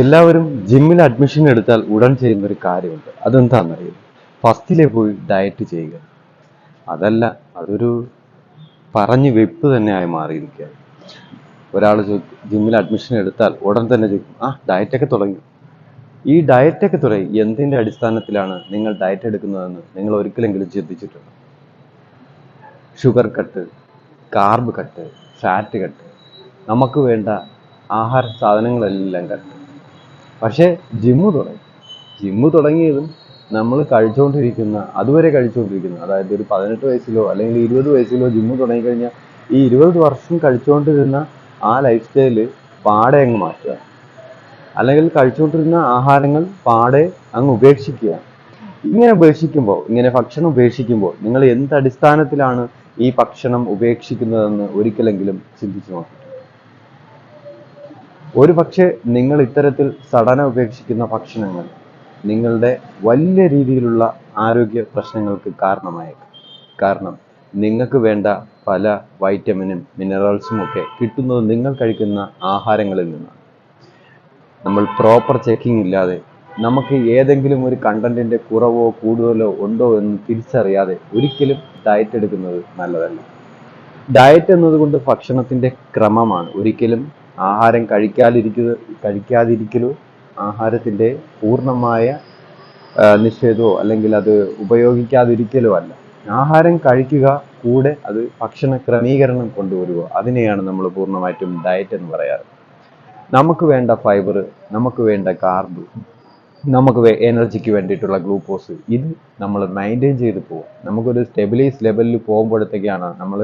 എല്ലാവരും ജിമ്മിൽ അഡ്മിഷൻ എടുത്താൽ ഉടൻ ചെയ്യുന്ന ഒരു കാര്യമുണ്ട്. അതെന്താണെന്നറിയോ? ഫസ്റ്റിലെ പോയി ഡയറ്റ് ചെയ്യുക. അതല്ല അതൊരു പറഞ്ഞു വെപ്പ് തന്നെ ആയി മാറിയിരിക്കുക ഒരാൾ ജിമ്മിൽ അഡ്മിഷൻ എടുത്താൽ ഉടൻ തന്നെ ചോദിക്കും ആ ഡയറ്റൊക്കെ തുടങ്ങി. ഈ ഡയറ്റൊക്കെ തുടങ്ങി എന്തിന്റെ അടിസ്ഥാനത്തിലാണ് നിങ്ങൾ ഡയറ്റ് എടുക്കുന്നതെന്ന് നിങ്ങൾ ഒരിക്കലെങ്കിലും ചിന്തിച്ചിട്ടുണ്ട്? Sugar cut carb cut fat cut നമുക്ക് വേണ്ട ആഹാര സാധനങ്ങളെല്ലാം കട്ട് പക്ഷേ ജിമ്മ് തുടങ്ങി. ജിമ്മ് തുടങ്ങിയതും നമ്മൾ കഴിച്ചുകൊണ്ടിരിക്കുന്ന അതുവരെ കഴിച്ചുകൊണ്ടിരിക്കുന്ന അതായത് ഒരു പതിനെട്ട് വയസ്സിലോ അല്ലെങ്കിൽ ഇരുപത് വയസ്സിലോ ജിമ്മ് തുടങ്ങിക്കഴിഞ്ഞാൽ ഈ ഇരുപത് വർഷം കഴിച്ചുകൊണ്ടിരുന്ന ആ ലൈഫ് സ്റ്റൈൽ പാടെ അങ്ങ് മാറ്റുക. അല്ലെങ്കിൽ കഴിച്ചുകൊണ്ടിരുന്ന ആഹാരങ്ങൾ പാടെ അങ്ങ് ഉപേക്ഷിക്കുക. ഇങ്ങനെ ഉപേക്ഷിക്കുമ്പോൾ ഇങ്ങനെ ഭക്ഷണം ഉപേക്ഷിക്കുമ്പോൾ നിങ്ങൾ എന്ത് അടിസ്ഥാനത്തിലാണ് ഈ ഭക്ഷണം ഉപേക്ഷിക്കുന്നതെന്ന് ഒരിക്കലെങ്കിലും ചിന്തിച്ചു നോക്കി ഒരു പക്ഷേ നിങ്ങൾ ഇത്തരത്തിൽ സടന ഉപേക്ഷിക്കുന്ന ഭക്ഷണങ്ങൾ നിങ്ങളുടെ വലിയ രീതിയിലുള്ള ആരോഗ്യ പ്രശ്നങ്ങൾക്ക് കാരണമായേക്കാം. കാരണം നിങ്ങൾക്ക് വേണ്ട പല വൈറ്റമിനും മിനറൽസും ഒക്കെ കിട്ടുന്നത് നിങ്ങൾ കഴിക്കുന്ന ആഹാരങ്ങളിൽ നിന്നാണ്. നമ്മൾ പ്രോപ്പർ ചെക്കിംഗ് ഇല്ലാതെ നമുക്ക് ഏതെങ്കിലും ഒരു കണ്ടന്റിന്റെ കുറവോ കൂടുതലോ ഉണ്ടോ എന്ന് തിരിച്ചറിയാതെ ഒരിക്കലും ഡയറ്റ് എടുക്കുന്നത് നല്ലതല്ല. ഡയറ്റ് എന്നതുകൊണ്ട് ഭക്ഷണത്തിന്റെ ക്രമമാണ് ഒരിക്കലും ആഹാരം കഴിക്കാതിരിക്കുക കഴിക്കാതിരിക്കലോ ആഹാരത്തിന്റെ പൂർണമായ നിഷേധമോ അല്ലെങ്കിൽ അത് ഉപയോഗിക്കാതിരിക്കലോ അല്ല. ആഹാരം കഴിക്കുക കൂടെ അത് ഭക്ഷണ ക്രമീകരണം കൊണ്ടുവരിക. അതിനെയാണ് നമ്മൾ പൂർണമായിട്ടും ഡയറ്റ് എന്ന് പറയാറ്. നമുക്ക് വേണ്ട ഫൈബർ നമുക്ക് വേണ്ട കാർബ് നമുക്ക് എനർജിക്ക് വേണ്ടിയിട്ടുള്ള ഗ്ലൂക്കോസ് ഇത് നമ്മൾ മെയിന്റെയിൻ ചെയ്ത് പോകും നമുക്കൊരു സ്റ്റെബിലൈസ് ലെവലിൽ പോകുമ്പോഴത്തേക്കാണ് നമ്മൾ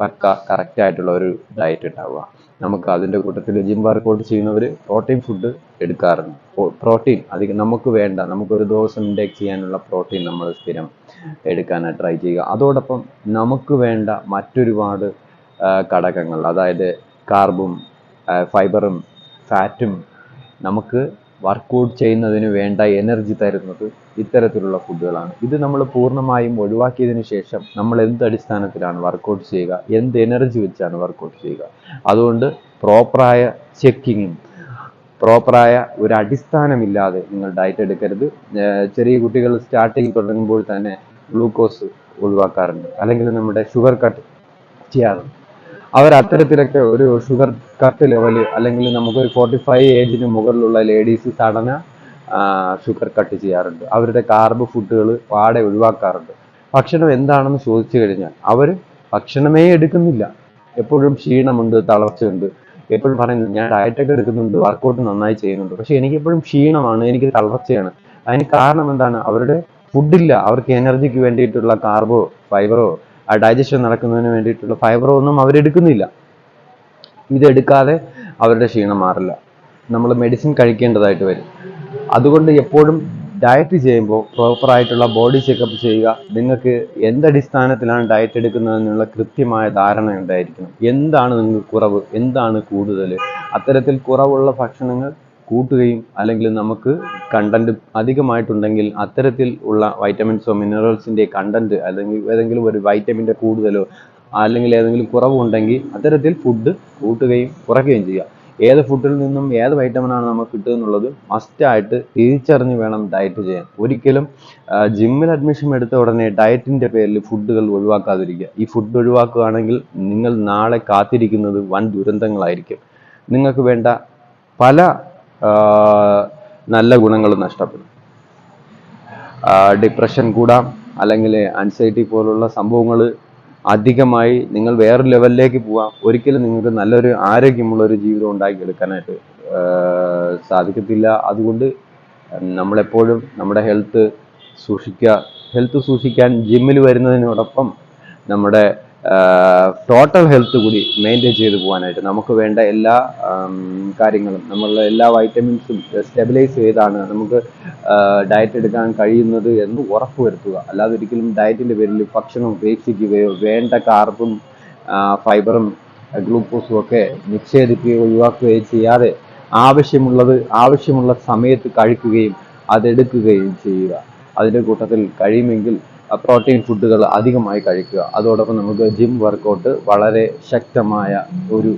പക്ക കറക്റ്റ് ആയിട്ടുള്ള ഒരു ഡയറ്റ് ഉണ്ടാവുക. നമുക്ക് അതിന്റെ കൂട്ടത്തിൽ ജിം വർക്കൗട്ട് ചെയ്യുന്നവർ പ്രോട്ടീൻ ഫുഡ് എടുക്കാറുണ്ട്. പ്രോട്ടീൻ അധികം നമുക്ക് വേണ്ട നമുക്കൊരു ദിവസം ഇൻടേക്ക് ചെയ്യാനുള്ള പ്രോട്ടീൻ നമ്മൾ സ്ഥിരം എടുക്കാനായി ട്രൈ ചെയ്യുക. അതോടൊപ്പം നമുക്ക് വേണ്ട മറ്റൊരുപാട് ഘടകങ്ങൾ അതായത് കാർബും ഫൈബറും ഫാറ്റും നമുക്ക് വർക്കൗട്ട് ചെയ്യുന്നതിന് വേണ്ട എനർജി തരുന്നത് ഇത്തരത്തിലുള്ള ഫുഡുകളാണ് ഇത് നമ്മൾ പൂർണമായും ഒഴിവാക്കിയതിന് ശേഷം നമ്മൾ എന്ത് അടിസ്ഥാനത്തിലാണ് വർക്കൗട്ട് ചെയ്യുക? എന്ത് എനർജി വെച്ചാണ് വർക്കൗട്ട് ചെയ്യുക? അതുകൊണ്ട് പ്രോപ്പറായ ചെക്കിങ്ങും പ്രോപ്പറായ ഒരു അടിസ്ഥാനമില്ലാതെ നിങ്ങൾ ഡയറ്റ് എടുക്കരുത്. ചെറിയ കുട്ടികൾ സ്റ്റാർട്ടിങ് തുടങ്ങുമ്പോൾ തന്നെ ഗ്ലൂക്കോസ് ഒഴിവാക്കാറുണ്ട്. അല്ലെങ്കിൽ നമ്മുടെ ഷുഗർ കട്ട് ചെയ്യാറുണ്ട്. അവർ അത്തരത്തിലൊക്കെ ഒരു ഷുഗർ കട്ട് ലെവൽ അല്ലെങ്കിൽ നമുക്കൊരു ഫോർട്ടി ഫൈവ് ഏജിന് മുകളിലുള്ള ലേഡീസ് സടന ഷുഗർ കട്ട് ചെയ്യാറുണ്ട്. അവരുടെ കാർബ് ഫുഡുകൾ പാടെ ഒഴിവാക്കാറുണ്ട്. ഭക്ഷണം എന്താണെന്ന് ചോദിച്ചു കഴിഞ്ഞാൽ അവർ ഭക്ഷണമേ എടുക്കുന്നില്ല. എപ്പോഴും ക്ഷീണമുണ്ട് തളർച്ചയുണ്ട്. എപ്പോഴും പറയുന്നത് ഞാൻ ഡയറ്റൊക്കെ എടുക്കുന്നുണ്ട് വർക്കൗട്ട് നന്നായി ചെയ്യുന്നുണ്ട്. പക്ഷെ എനിക്ക് എപ്പോഴും ക്ഷീണമാണ് എനിക്ക് തളർച്ചയാണ്. അതിന് കാരണം എന്താണ്? അവരുടെ ഫുഡില്ല അവർക്ക് എനർജിക്ക് വേണ്ടിയിട്ടുള്ള കാർബോ ഫൈബറോ ഡൈജഷൻ നടക്കുന്നതിന് വേണ്ടിയിട്ടുള്ള ഫൈബറോ ഒന്നും അവരെടുക്കുന്നില്ല ഇതെടുക്കാതെ അവരുടെ ക്ഷീണം മാറില്ല. നമ്മൾ മെഡിസിൻ കഴിക്കേണ്ടതായിട്ട് വരും. അതുകൊണ്ട് എപ്പോഴും ഡയറ്റ് ചെയ്യുമ്പോൾ പ്രോപ്പറായിട്ടുള്ള ബോഡി ചെക്കപ്പ് ചെയ്യുക. നിങ്ങൾക്ക് എന്തടിസ്ഥാനത്തിലാണ് ഡയറ്റ് എടുക്കുന്നതെന്നുള്ള കൃത്യമായ ധാരണ ഉണ്ടായിരിക്കണം. എന്താണ് നിങ്ങൾക്ക് കുറവ്? എന്താണ് കൂടുതൽ അത്തരത്തിൽ കുറവുള്ള ഭക്ഷണങ്ങൾ കൂട്ടുകയും അല്ലെങ്കിൽ നമുക്ക് കണ്ടന്റ് അധികമായിട്ടുണ്ടെങ്കിൽ അത്തരത്തിൽ ഉള്ള വൈറ്റമിൻസോ മിനറൽസിന്റെ കണ്ടന്റ് അല്ലെങ്കിൽ ഏതെങ്കിലും ഒരു വൈറ്റമിന്റെ കൂടുതലോ അല്ലെങ്കിൽ ഏതെങ്കിലും കുറവുണ്ടെങ്കിൽ അത്തരത്തിൽ ഫുഡ് കൂട്ടുകയും കുറയ്ക്കുകയും ചെയ്യുക. ഏത് ഫുഡിൽ നിന്നും ഏത് വൈറ്റമിനാണ് നമുക്ക് കിട്ടുക എന്നുള്ളത് മസ്റ്റായിട്ട് തിരിച്ചറിഞ്ഞ് വേണം ഡയറ്റ് ചെയ്യാൻ. ഒരിക്കലും ജിമ്മിൽ അഡ്മിഷൻ എടുത്ത ഉടനെ ഡയറ്റിന്റെ പേരിൽ ഫുഡുകൾ ഒഴിവാക്കാതിരിക്കുക. ഈ ഫുഡ് ഒഴിവാക്കുകയാണെങ്കിൽ നിങ്ങൾ നാളെ കാത്തിരിക്കുന്നത് വൻ ദുരന്തങ്ങളായിരിക്കും. നിങ്ങൾക്ക് വേണ്ട പല നല്ല ഗുണങ്ങൾ നഷ്ടപ്പെടും. ഡിപ്രഷൻ കൂടാം അല്ലെങ്കിൽ ആൻസൈറ്റി പോലുള്ള സംഭവങ്ങൾ അധികമായി നിങ്ങൾ വേറെ ലെവലിലേക്ക് പോവാം. ഒരിക്കലും നിങ്ങൾക്ക് നല്ലൊരു ആരോഗ്യമുള്ള ഒരു ജീവിതം ഉണ്ടാക്കിയെടുക്കാനായിട്ട് സാധിക്കത്തില്ല. അതുകൊണ്ട് നമ്മളെപ്പോഴും നമ്മുടെ ഹെൽത്ത് സൂക്ഷിക്കുക. ഹെൽത്ത് സൂക്ഷിക്കാൻ ജിമ്മിൽ വരുന്നതിനോടൊപ്പം നമ്മുടെ ടോട്ടൽ ഹെൽത്ത് കൂടി മെയിന്റെയിൻ ചെയ്തു പോകാനായിട്ട് നമുക്ക് വേണ്ട എല്ലാ കാര്യങ്ങളും നമ്മളുടെ എല്ലാ വൈറ്റമിൻസും സ്റ്റെബിലൈസ് ചെയ്താണ് നമുക്ക് ഡയറ്റ് എടുക്കാൻ കഴിയുന്നത് എന്ന് ഉറപ്പുവരുത്തുക. അല്ലാതെ ഒരിക്കലും ഡയറ്റിന്റെ പേരിൽ ഭക്ഷണം ഉപേക്ഷിക്കുകയോ വേണ്ട കാർബും ഫൈബറും ഗ്ലൂക്കോസും ഒക്കെ നിക്ഷേപിക്കുകയോ ഒഴിവാക്കുകയോ ചെയ്യാതെ ആവശ്യമുള്ളത് ആവശ്യമുള്ള സമയത്ത് കഴിക്കുകയും അതെടുക്കുകയും ചെയ്യുക. അതിന്റെ കൂട്ടത്തിൽ കഴിയുമെങ്കിൽ പ്രോട്ടീൻ ഫുഡുകൾ അധികമായി കഴിക്കുക. അതോടൊപ്പം നമുക്ക് ജിം വർക്കൗട്ട് വളരെ ശക്തമായ ഒരു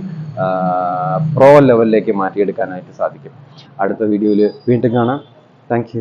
പ്രോ ലെവലിലേക്ക് മാറ്റിയെടുക്കാനായിട്ട് സാധിക്കും. അടുത്ത വീഡിയോയിൽ വീണ്ടും കാണാം. താങ്ക്